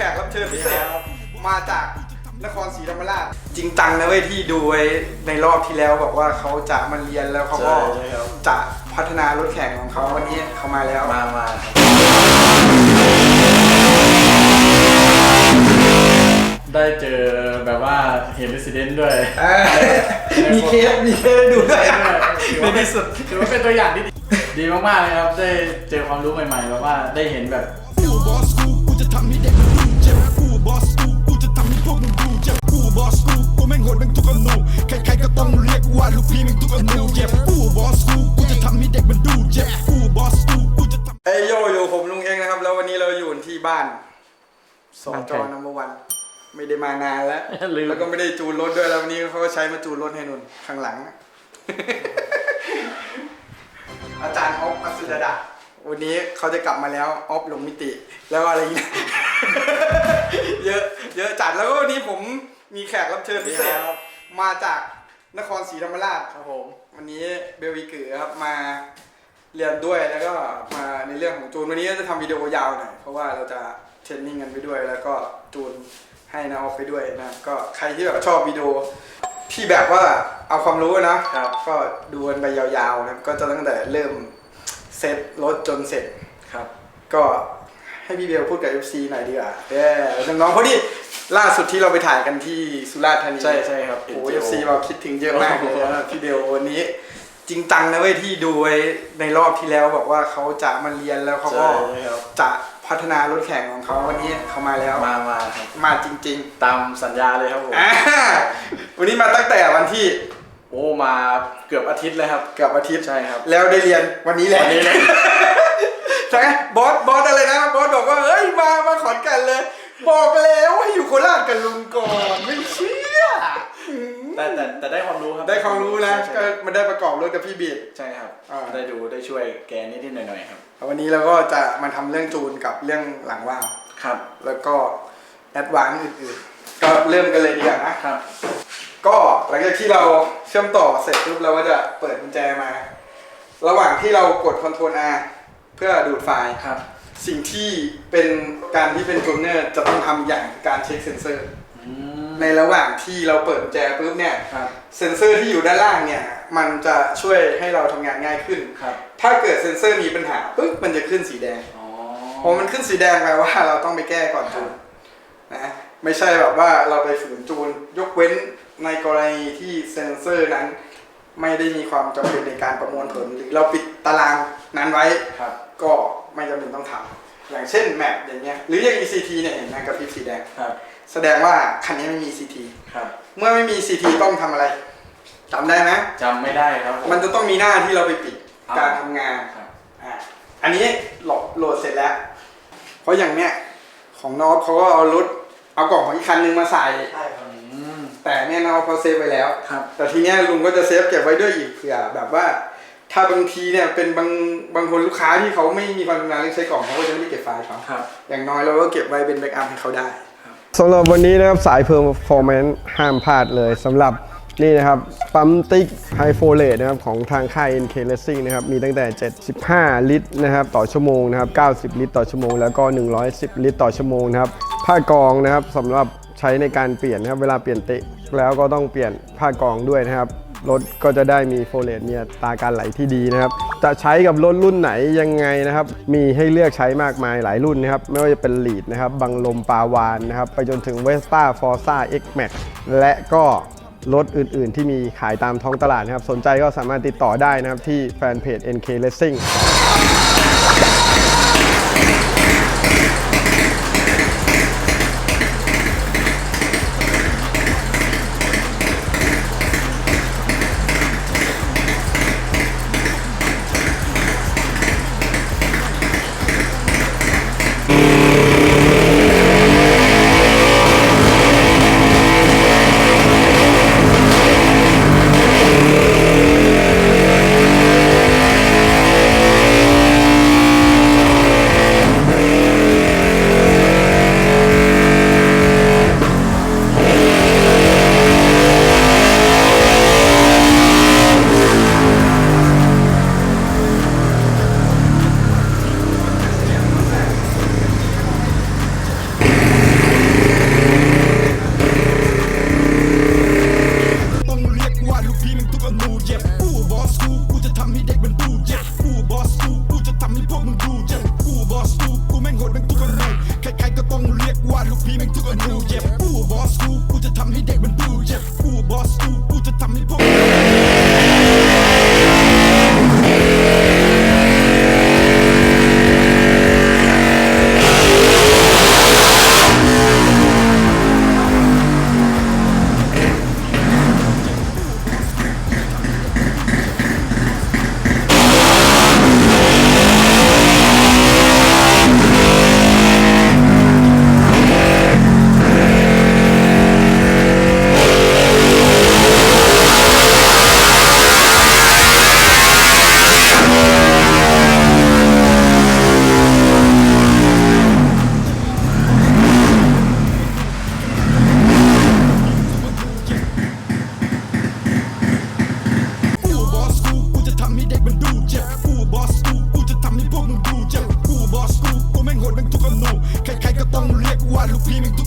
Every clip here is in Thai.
แขกรับเชิญพิเศษมาจากนครศรีธรรมราชจริงจังนะเว้ยที่ดูไว้ในรอบที่แล้วบอกว่าเขาจะมาเรียนแล้วเขาก็ใช่ใช่ครับ จะพัฒนารถแข่งของเขาวันนี้เขามาแล้ว มามาครับได้เจอแบบว่าเห็น Resident ด้วย เออมีเคสมีเคสให้ดูด้วยในที่สุด ถือว่าเป็นตัวอย่างที่ดี ดีมากๆเลยครับ ได้เจอความรู้ใหม่ๆแบบว่าได้เห็นแบบกูบ บกูบอสกูกูแม่งโหดแม่งทุกอนูใครๆก็ต้องเรียกว่าลูกพี่แม่งทุกอนูเจ็บกูบอสกูกูจะทำให้เด็กมันดูเจ็บกูบอสกูกูจะทำเอ้ยโยอยู่ผมลุงเองนะครับ แล้ววันนี้เราอยู่ที่บ้านสอบ้านจใครอนัมเบอร์วันไม่ได้มานานแล้ว ลืม แล้วก็ไม่ได้จูนรถด้วยแล้ววันนี้เขาก็ใช้มาจูนรถให้นุ่นข้างหลังอาจารย์ออฟอัศดดาวันนี้เขาจะกลับมาแล้วออฟลงมิติ แล้วก็อะไรอีกนะ เยอะ เยอะจัดแล้วก็วันนี้ผม มีแขกรับเชิญพิเศษครับ มาจากนครศรีธรรมราชครับผม วันนี้เบลวิกือครับมาเรียนด้วยแล้วก็มาในเรื่องของจูนวันนี้จะทำวิดีโอยาวหน่อยเพราะว่าเราจะเทรนนิ่งกันไปด้วย แล้วก็จูนให้นาออฟไปด้วยนะก็ใครที่แบบชอบวิดีโอที่แบบว่าเอาความรู้นะครับก็ดูกันไปยาวๆนะครับก็จะตั้งแต่เริ่มเซตรถจนเสร็จครับ ก็ให้พี่เบลพูดกับ FC หน่อยดีกว่าเออน้องๆเพราะที่ ล่าสุดที่เราไปถ่ายกันที่สุราษฎร์ธานีใช่ใช่ครับโอ้เอฟซีเราคิดถึงเยอะมากเลยนะพี่เบลวันนี้จริงจังนะเว้ยที่ดูไว้ในรอบที่แล้วบอกว่าเขาจะมาเรียนแล้วเขาก็ใช่ใช่ครับจะพัฒนารถแข่งของเขาวันนี้เขามาแล้วมามาครับมาจริงตามสัญญาเลยครับผมๆอ่าวันนี้มาตั้งแต่วันที่โอ้มาเกือบอาทิตย์เลยครับ เกือบอาทิตย์ใช่ครับ แล้วได้เรียนวันนี้แหละวันนี้เลยใช่ไหมบอสบอสอะไรนะบอสบอกว่าเฮ้ยมามาขอนแกันเลย บอกแล้วให้อยู่โคราชกับลุงก่อนไม่เชื่ออืมแต่แต่แต่ได้ความรู้ครับได้ความรู้นะใช่ก็มาได้ประกอบรถกับพี่บีด ใช่ครับอ่า ได้ดูได้ช่วยแกนิดๆหน่อยๆครับ วันนี้เราก็จะมาทำเรื่องจูนกับเรื่องหลังว่างครับแล้วก็แอดวานซ์อื่นๆ ก็เริ่มกันเลยดีกว่านะ ครับ ก็หลังจากที่เราเชื่อมต่อเสร็จปุ๊บเราก็จะเปิดกุญแจมา ระหว่างที่เรากด Ctrl R เพื่อดูดไฟล์ครับ สิ่งที่เป็นการที่เป็นจูเนอร์จะต้องทำอย่างคือการเช็คเซนเซอร์ อืม ในระหว่างที่เราเปิดกุญแจปุ๊บเนี่ยครับ เซนเซอร์ที่อยู่ด้านล่างเนี่ยมันจะช่วยให้เราทำงานง่ายขึ้น ครับ ถ้าเกิดเซนเซอร์มีปัญหาปุ๊บมันจะขึ้นสีแดง อ๋อ พอมันขึ้นสีแดงแปลว่าเราต้องไปแก้ก่อนจูนนะไม่ใช่แบบว่าเราไปฝืนจูน ยกเว้นในกรณีที่เซ็นเซอร์นั้น ไม่ได้มีความจำเป็นในการประมวลผลหรือเราปิดตารางนั้นไว้ ครับ ก็ ไม่จำเป็นต้องทำอย่างเช่นแมปอย่างเงี้ยหรืออย่าง ECT เนี่ยเห็นไหมกระพริบสีแดง ครับ แสดงว่าคันนี้ไม่มี CT ครับเมื่อไม่มี CT ต้องทำอะไรจำได้ไหมจำไม่ได้ครับผ มันจะต้องมีหน้าที่เราไปปิดอ่าการทำงาน ครับ อะอันนี้โหลดโหลดเสร็จแล้ว เพราะอย่างเนี้ยของนอฟเขาก็เอารถเอากล่องของอีกคันนึงมาใส่ ใช่ครับอืมแต่เนี่ยนอฟเขาเซฟไว้แล้ว ครับ แต่ทีเนี้ยลุงก็จะเซฟเก็บไว้ด้วยอีกเผื่อแบบว่า ถ้าบางทีเนี่ยเป็นบางบางคนลูกค้าที่เขาไม่มีความชำนาญเรื่องใช้กล่องเขาก็จะไม่ได้เก็บไฟล์เขาครับ อย่างน้อยเราก็เก็บไว้เป็นแบ็กอัพให้เขาได้ สำหรับวันนี้นะครับสายเพอร์ฟอร์แมนซ์ห้ามพลาดเลยสำหรับนี่นะครับปั๊มติ๊กไฮโฟเลตนะครับของทางค่าย NK Racing นะครับมีตั้งแต่ 75 ลิตรนะครับต่อชั่วโมงนะครับ90 ลิตรต่อชั่วโมง แล้วก็ 110 ลิตรต่อชั่วโมงนะครับผ้ากรองนะครับสำหรับใช้ในการเปลี่ยนนะครับเวลาเปลี่ยนเตะแล้วก็ต้องเปลี่ยนผ้ากรองด้วยนะครับ รถก็จะได้มีโฟเลตมีอัตาการไหลที่ดีนะครับ จะใช้กับรถรุ่นไหนยังไงนะครับ มีให้เลือกใช้มากมายหลายรุ่นนะครับ ไม่ว่าจะเป็นลีดนะครับ บังลมปาวานนะครับ ไปจนถึง Vespa Forza X Max และก็รถอื่น ๆ ที่มีขายตามท้องตลาดนะครับ สนใจก็สามารถติดต่อได้นะครับที่แฟนเพจ NK Racing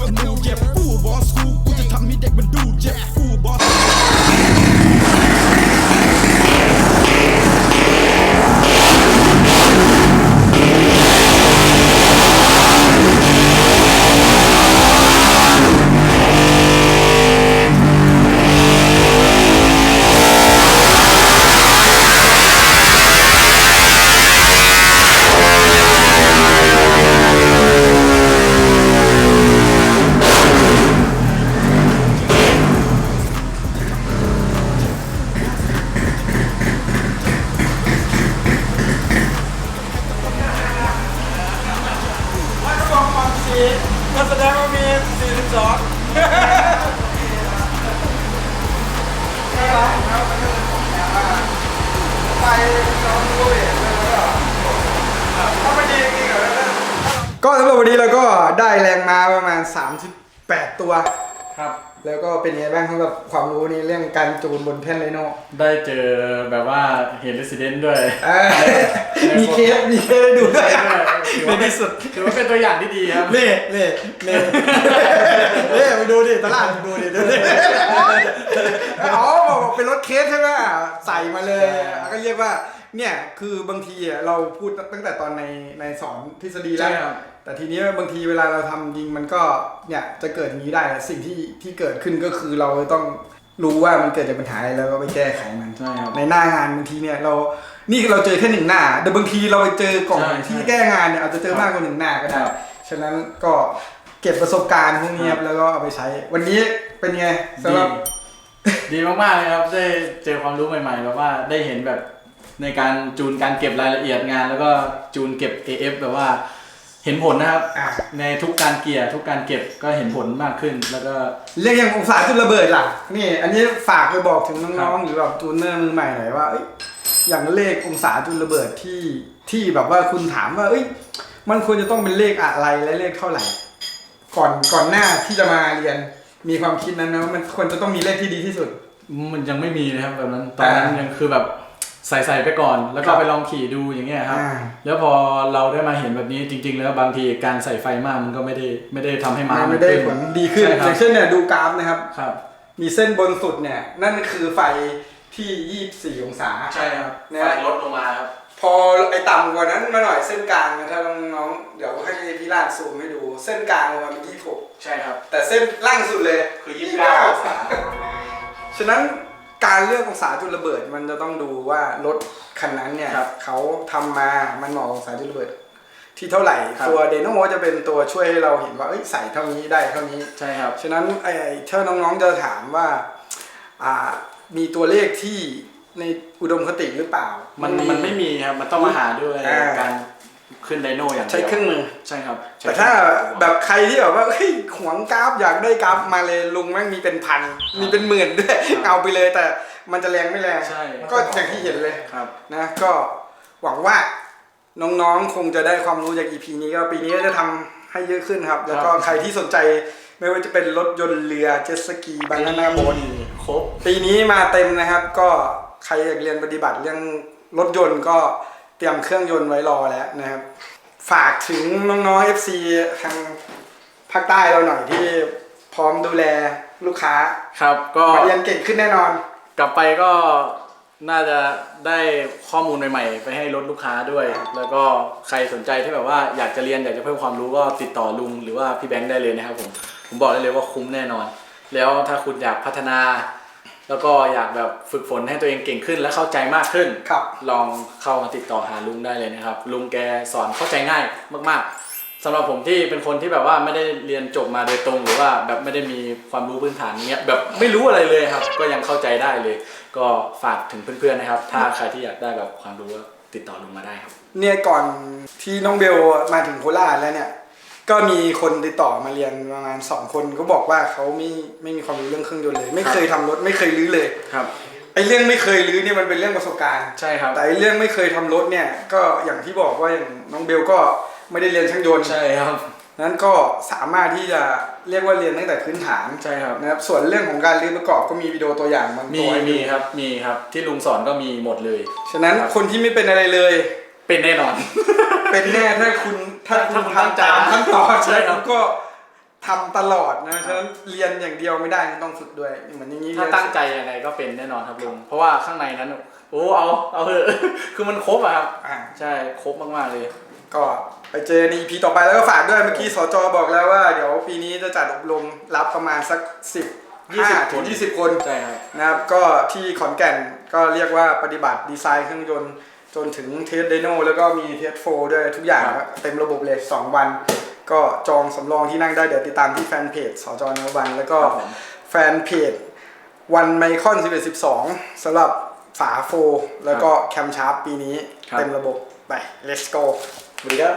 ลูกพี่แม่งทุกอนูเจ็บกูบอสกูกูจะทำให้เด็กมัน 42ไปลองดูเองแล้วก็ถ้าไม่ดีจริงเหรอก็สำหรับวันนี้เราก็ได้แรงมาประมาณ 38 ตัวครับ แล้วก็เป็นไงบ้างสำหรับความรู้ในเรื่องการจูนบนแท่นไลโน่ได้เจอแบบว่าเห็นเรสซิเดนด้วยเออมีเคสมีเคสให้ดูด้วยถือในว่าเป็นที่สุด ถือว่าเป็นตัวอย่างที่ดีครับ เล่เล่เล่เล่ไปดูดิตลาดดูดิดูดิอ๋อบอกเป็นรถเคสใช่ไหมใส่มาเลย ก็เรียกว่าเนี่ยคือบางทีอะเราพูดตั้งแต่ตอนในในสอนทฤษฎีแล้ใช่วครับ แต่ทีนี้บางทีเวลาเราทำจริงมันก็เนี่ยจะเกิดอย่างนี้ได้สิ่งที่ที่เกิดขึ้นก็คือเราต้องรู้ว่ามันเกิดจากปัญหาอะไรแล้วก็ไปแก้ไขมันใช่ครับในหน้างานบางทีเนี่ยเรานี่เราเจอแค่หนึ่งหน้า แต่บางทีเราไปเจอกล่องใช่ที่ใช่แก้งานเนี่ยอาจจะเจอมากกว่าหนึ่งหน้าก็ได้ครับฉะนั้นก็เก็บประสบการณ์พวกนี้คครัรับบแล้วก็เอาไปใช้ วันนี้เป็นไงสำหรับดีมากๆเลยครับได้เจอความรู้ใหม่ๆแบบว่าได้เห็นแบบในการจูนการเก็บรายละเอียดงาน แล้วก็จูนเก็บ AF แบบว่า เห็นผลนะครับ อะในทุกการเกียร์ทุกการเก็บก็เห็นผลมากขึ้น แล้วก็ เรื่องอย่างองศาจุดระเบิดล่ะนี่ อันนี้ฝากไปบอกถึงครัน้องบ ๆหรือแบบจูนเนอร์มือใหม่หน่อยว่าเอ้ยอย่างเลของศาจุดระเบิดที่ที่แบบว่าคุณถามว่า เอ้ย มันควรจะต้องเป็นเลขอะไรและเลขเท่าไหร่ ก่อนก่อนหน้าที่จะมาเรียนมีความคิดนั้นนะว่ามันควรจะต้องมีเลขที่ดีที่สุด มันยังไม่มีนะครับแบบนั้นตอนนั้นอ่ายัยังคือแบบ ใส่ใส่ไปก่อน แล้วคก็รับไปลองขี่ดูอย่างเงี้ยครับ อ่า แล้วพอเราได้มาเห็นแบบนี้จริง ๆ แล้วบางทีการใส่ไฟมากมันก็ไม่ได้ไม่ได้ทำให้ม้าไม่ได้ขึ้นผลดีขึ้นใช่อครับย่างเช่นเนี่ยดูกราฟนะครับ ครับ มีเส้นบนสุดเนี่ย นั่นคือไฟที่ 24 องศา ใช่ครับเนี่ย ไฟลดลงมาครับ พอไอ้ต่ำกว่านั้นมาหน่อยเส้นกลางนะถ้าน้องๆเดี๋ยวให้พี่ลาดซูมให้ดู เส้นกลางลงมาเป็น26 ใช่ครับ แต่เส้นล่างสุดเลยคือ29องศาฉะนั้น การเลือกองศาจุดระเบิดมันจะต้องดูว่ารถคันนั้นเนี่ยครับเขาทำมามันเหมาะกับองศาจุดระเบิด ที่เท่าไหร่ครับตัวเดโนจะเป็นตัวช่วยให้เราเห็นว่าเอ้ยใส่เท่านี้ได้เท่านี้ใช่ครับฉะนั้นไอ้ถ้าน้องๆจะถามว่าอ่ามีตัวเลขที่ในอุดมคติหรือเปล่า มัมันมันไม่มีครับ มันต้องมาหาด้วยอ่าการ ขึ้นไดโนอย่างเดียวใช้เครื่องมือ ใช่ครับใช้แต่ถ้าแบบใครที่แบบว่าเฮ้ยหวงกราฟอยากได้กราฟมาเลยลุงแม่งมีเป็นพัน มีเป็นหมื่นด้วยเอาไปเลยแต่มันจะแรงไม่แรงใช่ก็อย่างที่เห็นเลยครับนะก็หวังว่าน้องๆคงจะได้ความรู้จาก EP นี้ก็ปีนี้ก็จะทำให้เยอะขึ้นครับ แล้วก็ครับใครที่สนใจไม่ว่าจะเป็นรถยนต์เรือเจ็ตสกีบานาน่าโบ๊ทครบปีนี้มาเต็มนะครับ ก็ใครอยากเรียนปฏิบัติเรื่องรถยนต์ก็ เตรียมเครื่องยนต์ไว้รอแล้วนะครับ ฝากถึงน้องๆ FC ทางภาคใต้เราหน่อยที่พร้อมดูแลลูกค้าครับ ก็มาเรียนเก่งขึ้นแน่นอน กลับไปก็น่าจะได้ข้อมูลใหม่ๆ ไปให้รถลูกค้าด้วย แล้วก็ใครสนใจที่แบบว่าอยากจะเรียนอยากจะเพิ่มความรู้ก็ติดต่อลุงหรือว่าพี่แบงค์ได้เลยนะครับผมผมบอกได้เลยว่าคุ้มแน่นอน แล้วถ้าคุณอยากพัฒนา แล้วก็อยากแบบฝึกฝนให้ตัวเองเก่งขึ้นและเข้าใจมากขึ้น ครับ ลองเข้ามาติดต่อหาลุงได้เลยนะครับ ลุงแกสอนเข้าใจง่ายมากๆสำหรับผมที่เป็นคนที่แบบว่าไม่ได้เรียนจบมาโดยตรง หรือว่าแบบไม่ได้มีความรู้พื้นฐานเนี้ยแบบไม่รู้อะไรเลยครับ ก็ยังเข้าใจได้เลย ก็ฝากถึงเพื่อนๆนะครับ ถ้าใครที่อยากได้แบบความรู้ก็ติดต่อลุงมาได้ครับ เนี่ยก่อนที่น้องเบลมาถึงโคราชแล้วเนี่ย ก็มีคนติดต่อมาเรียนประมาณสองคนก็บอกว่าเขาไม่ไม่มีความรู้เรื่องเครื่องยนต์เลย ไม่เคยทำรถไม่เคยรื้อเลยครับ ไอ้เรื่องไม่เคยรื้อเนี่ยมันเป็นเรื่องประสบการณ์ ใช่ครับ แต่ไอ้เรื่องไม่เคยทำรถเนี่ยก็อย่างที่บอกว่าอย่างน้องเบลก็ไม่ได้เรียนช่างยนต์ใช่ครับ นั้นก็สามารถที่จะเรียกว่าเรียนตั้งแต่พื้นฐานใช่ครับ นะครับส่วนเรื่องของการรื้อประกอบก็มีวิดีโอตัวอย่างบางมีตัวให้ดูมีครับมีครับที่ลุงสอนก็มีหมดเลย ฉะนั้นครับ คนที่ไม่เป็นอะไรเลย เป็นแน่นอน เป็นแน่ถ้าคุณถ้าถ้าคุณคุณตั้งทำใจตามขั้นตอนใช่ครับคุณก็ทำตลอดนะฉะนั้นเรียนอย่างเดียวไม่ได้ต้องฝึกด้วยเหมือนอย่างนี้ถ้าเรียนตั้งใจยังไงก็เป็นแน่นอนครับลุงเพราะว่าข้างในนั้นโอ้เอาเอาเถอะ คือมันครบอะครับ อ่าใช่ครบมากๆเลย ก็ไปเจอใน EP ต่อไปแล้วก็ฝากด้วยเมื่อกี้สจบอกแล้วว่าเดี๋ยวปีนี้จะจัดอบรมรับประมาณสัก 10 20ถึง20 คน ใช่ครับ นะครับก็ที่ขอนแก่นก็เรียกว่าปฏิบัติดีไซน์เครื่องยนต์ จนถึงเทสไดโนแล้วก็มีเทสโฟด้วยทุกอย่างครับเต็มระบบเลย 2 วัน ก็จองสำรองที่นั่งได้เดี๋ยวติดตามที่แฟนเพจสจนวัน แล้วก็ครับผมแฟนเพจวันไมคอน 11 12สำหรับฝาโฟ แล้วก็แคมชาร์ปปีนี้ครับเต็มระบบไป let's go สวัสดีครับ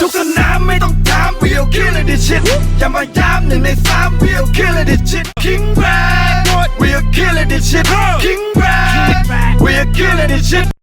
ทุกสนามไม่ต้องถาม we'll kill it this shit อย่ามาย้ำหนึ่งในสาม we'll kill it this shit King Brad we'll kill it this shit King Brad we'll kill it this shit